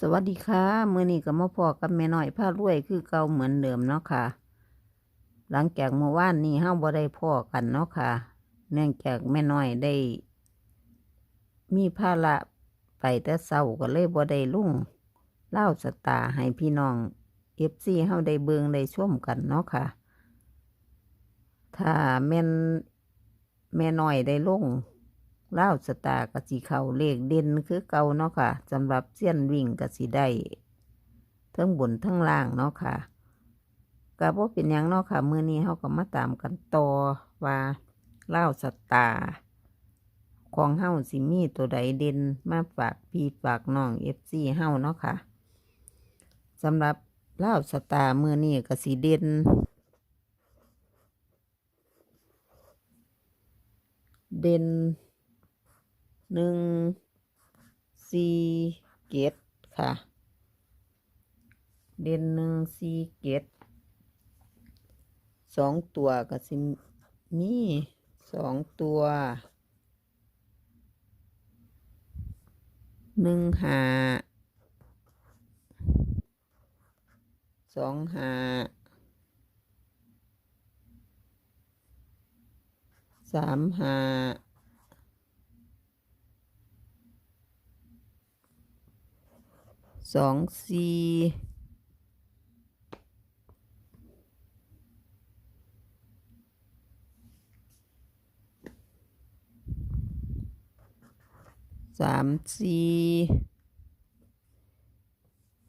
สวัสดีค่ะมื้อนี้ก็มาพอกับแม่น้อยพารวยคือเก่าเหมือนเดิมเนาะค่ะ หลังจากเมื่อวานนี้เฮาบ่ได้พ้อกันเนาะค่ะ เนื่องจากแม่น้อยได้ มีภาระไปแต่เช้าก็เลยบ่ได้ลุ่งเล่าสตาให้พี่น้อง FC เฮาได้เบิงได้ชมกันเนาะค่ะ ถ้าแม่นแม่น้อยได้ลง เล่าสตาร์กสิเขาเลขเด่นคือเก่าเนาะค่ะสำหรับเสี้ยนวิ่งกสิได้ทั้งบนทั้งล่างเนาะค่ะก็บ่เป็นยังเนาะค่ะมือนี้เฮาก็มาตามกันต่อว่าเล่าสตาของเฮาสิมีตัวใดเด่นมาฝากพี่ฝากน้อง FC เฮาเนาะค่ะสำหรับเล่าสตามือนี้ก็สิเด่นเด่น หนึ่งสี่เกตค่ะ เด่นหนึ่งสี่เกตสองตัวก็สิมีสองตัวหนึ่งหาสองหาสามหา สองสี่สามสี่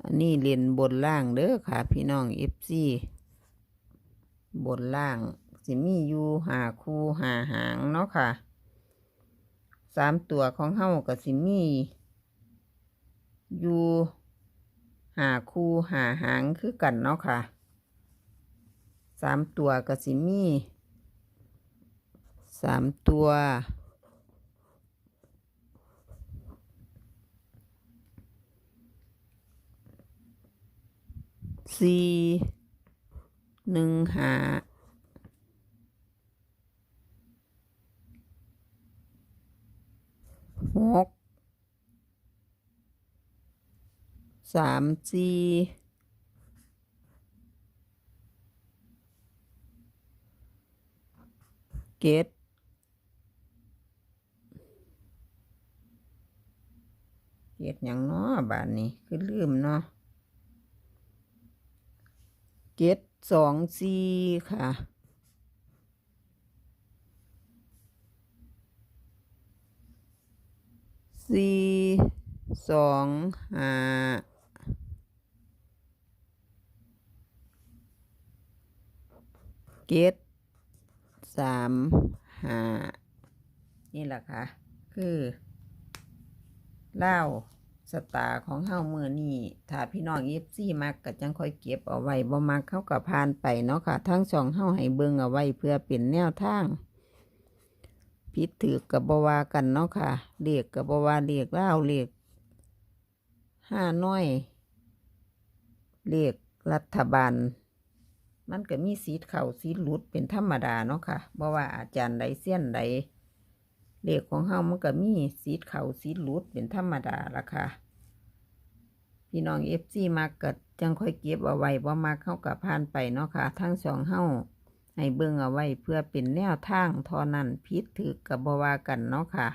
อันนี้เรียนบนล่างเด้อค่ะ พี่น้องเอฟซีบนล่าง สิมีอยู่หาคู่หาหางเนาะค่ะสามตัวของเฮากับสิมีอยู่ หาคู่หาหางคือกันเนาะค่ะสามตัวก็สิมีสามตัวสี่หนึ่งหาหก สามสี่เกตเกตหยังเนาะบาทนี้คือลืมเนาะเกตสองสี่ค่ะสี่สองห้า เกตสามห้านี่แหละค่ะ คือเล่าสตาร์ของเฮามือนี่ถ้าพี่น้องเอฟซี่มักก็จังค่อยเก็บเอาไว้บ่มักเข้ากับพานไปเนาะค่ะ ทั้งสองเฮาให้เบิ่งเอาไว้เพื่อเป็นแนวทางพิดถือกับบวากันเนาะค่ะเรียกกับบวาเรียกเล่าเรียกห้าน้อยเรียกรัฐบาล มันก็มีสีเข่าสีหลุดเป็นธรรมดาเนาะค่ะบ่ว่าอาจารย์ใดเสี้ยนใดเรียกของเฮามันก็มีสีเข่าสีหลุดเป็นธรรมดาละค่ะ พี่น้องเอฟซีมักก็จังค่อยเก็บเอาไว้บ่มักเข้ากับผ่านไปเนาะค่ะ ทั้งสองเฮาให้เบิ่งเอาไว้เพื่อเป็นแนวทางทอนันพิษถือกับบวากันเนาะค่ะ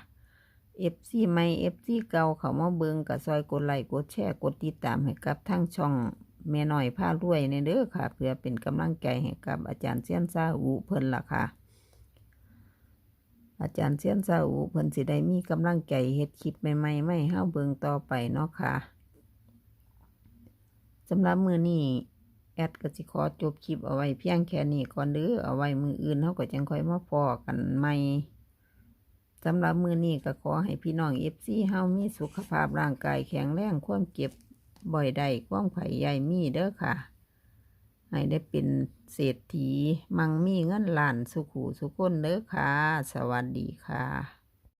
FC ใหม่ FC เก่าเขามาเบิ่งกับซอยกดไลค์กดแชร์กดติดตามให้กับทั้งช่อง แม่น้อยผ้ารวยในเด้อค่ะ เพื่อเป็นกำลังใจให้กับอาจารย์เซียนซาอูเพิ่นล่ะค่ะ อาจารย์เซียนซาอูเพิ่นสิได้มีกำลังใจเฮ็ดคลิปใหม่ๆไม่เฮาเบิงต่อไปเนาะค่ะสำหรับมือนี้แอดก็สิขอจบคลิปเอาไว้เพียงแค่นี้ก่อนเด้อเอาไว้มืออื่นเขาก็จังค่อยมาพอกันใหม่สำหรับมือนี้ก็ขอให้พี่น้องเอฟซีเฮามีสุขภาพร่างกายแข็งแรงความเก็บ บ่อยใด้ความไผ่ใหญ่มีเด้อค่ะ ให้ได้เป็นเศรษฐีมั่งมีเงินล้านสุขูสุคนเด้อค่ะ สวัสดีค่ะ